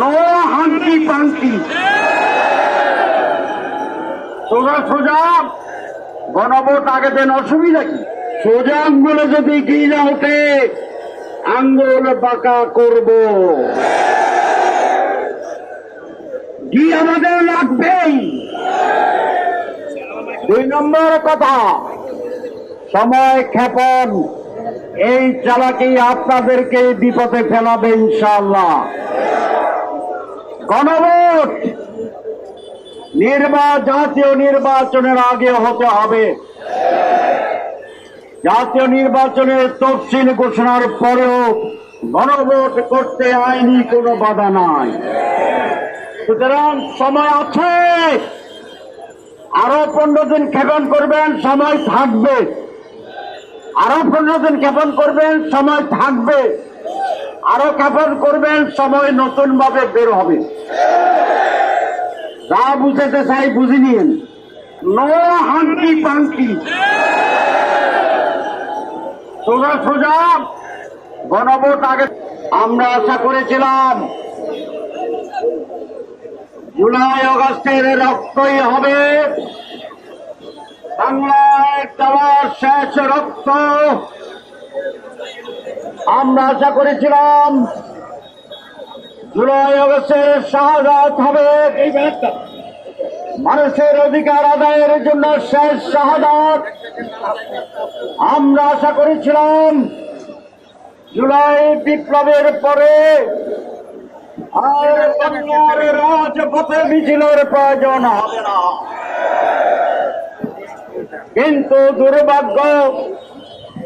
No hanky panky. সোজা সোজা, গণভোট আগে দেন, অসুবিধা কি? সোজা আঙ্গুলে যদি না ওঠে আঙ্গুল বাঁকা করব। কি আমাদের লাগবেই দুই নম্বর কথা, সময় ক্ষেপণ। এই চালাকি আপনাদেরকে বিপদে ফেলাবে, ইনশাআল্লাহ। গণভোট! নির্বা জাতীয় নির্বাচনের আগে হতে হবে। জাতীয় নির্বাচনের তফসিল ঘোষণার পরেও গণভোট করতে আইনি কোনো বাধা নাই। সুতরাং সময় আছে। আরও পনেরো দিন ক্ষেপণ করবেন, সময় থাকবে। আরও পনেরো দিন ক্ষেপণ করবেন, সময় থাকবে। আরও ক্ষেপণ করবেন, সময় নতুন ভাবে বের হবে। যা বুঝাতে চাই বুঝে নিন। No hanky panky. সোজা সোজা। গণভোট আগে আমরা আশা করেছিলাম, জুলাই অগস্টের রক্তই হবে। বাংলায় দেওয়ার শেষ রক্ত। আমরা আশা করেছিলাম জুলাই অগস্টের শাহাদাত হবে। মানুষের অধিকার আদায়ের জন্য শেষ শাহাদাত। আমরা আশা করেছিলাম জুলাই বিপ্লবের পরে আর রাজপথে মিছিলের প্রয়োজন হবে না। কিন্তু দুর্ভাগ্য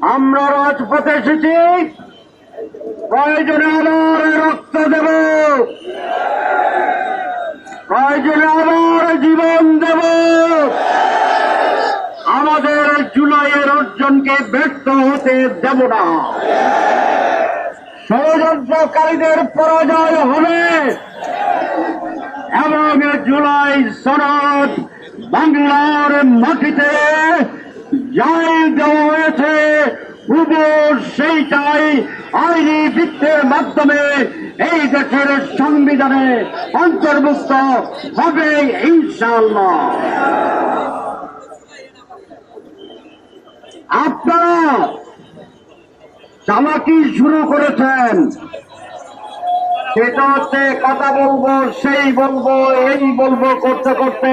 আমরা রাজপথে এসেছি। প্রয়োজনে আবার রক্ত দেব। প্রয়োজনে আবার জীবন দেব। আমাদের জুলাইয়ের অর্জনকে ব্যর্থ হতে দেব না। ষড়যন্ত্রকারীদের পরাজয় হবে। এবং জুলাই সনদ বাংলার মাটিতে যাই দেওয়া হয়েছে। সেইটাই আইনি বৃত্তের মাধ্যমে এই দেশের সংবিধানে অন্তর্ভুক্ত হবে ইনশাল্লাহ আপনারা চালাকি শুরু করেছেন? সেটা হচ্ছে কথা বলব, সেই বলব, এই বলব করতে করতে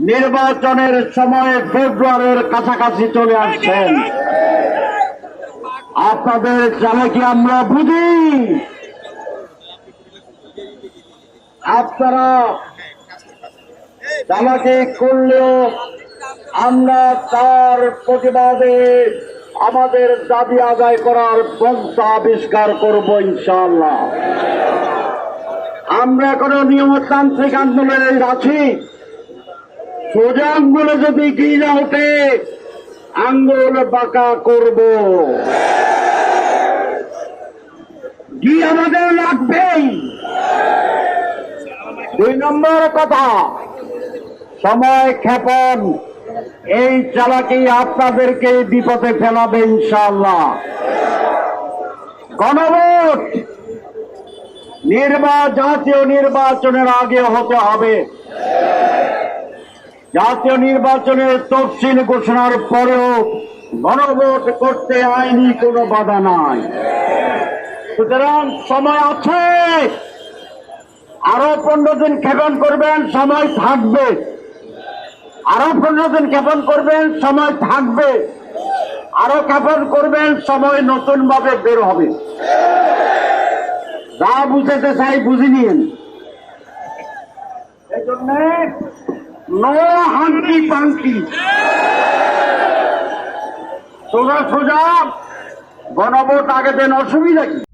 নির্বাচনের সময় ফেব্রুয়ারির কাছাকাছি চলে আসছেন। আপনাদের চালাকি আমরা বুঝি? আপনারা চালাকি করলেও আমরা তার প্রতিবাদে আমাদের দাবি আদায় করার পন্থা আবিষ্কার করব ইনশাআল্লাহ। আমরা এখনও নিয়মতান্ত্রিক আন্দোলনে আছি। সোজা আঙ্গুলে যদি কি না ওঠে, আঙ্গুল বাঁকা করব। কি আমাদের লাগবেই দুই নম্বর কথা, সময় ক্ষেপণ। এই চালাকি আপনাদেরকে বিপদে ফেলাবে ইনশাআল্লাহ। গণভোট! নির্বা, জাতীয় নির্বাচনের আগে হতে হবে। জাতীয় নির্বাচনের তফসিল ঘোষণার পরেও গণভোট করতে আইনি কোনো বাধা নাই। সুতরাং সময় আছে। আরও পনেরো দিন ক্ষেপণ করবেন, সময় থাকবে। আরও পনেরো দিন ক্ষেপণ করবেন, সময় থাকবে। আরও ক্ষেপণ করবেন, সময় নতুন ভাবে বের হবে। যা বুঝাতে চাই বুঝে নিন। এই নো হাঙ্কি পাঙ্কি। সোজা সোজা গণভোট আগে দেন, অসুবিধা কি?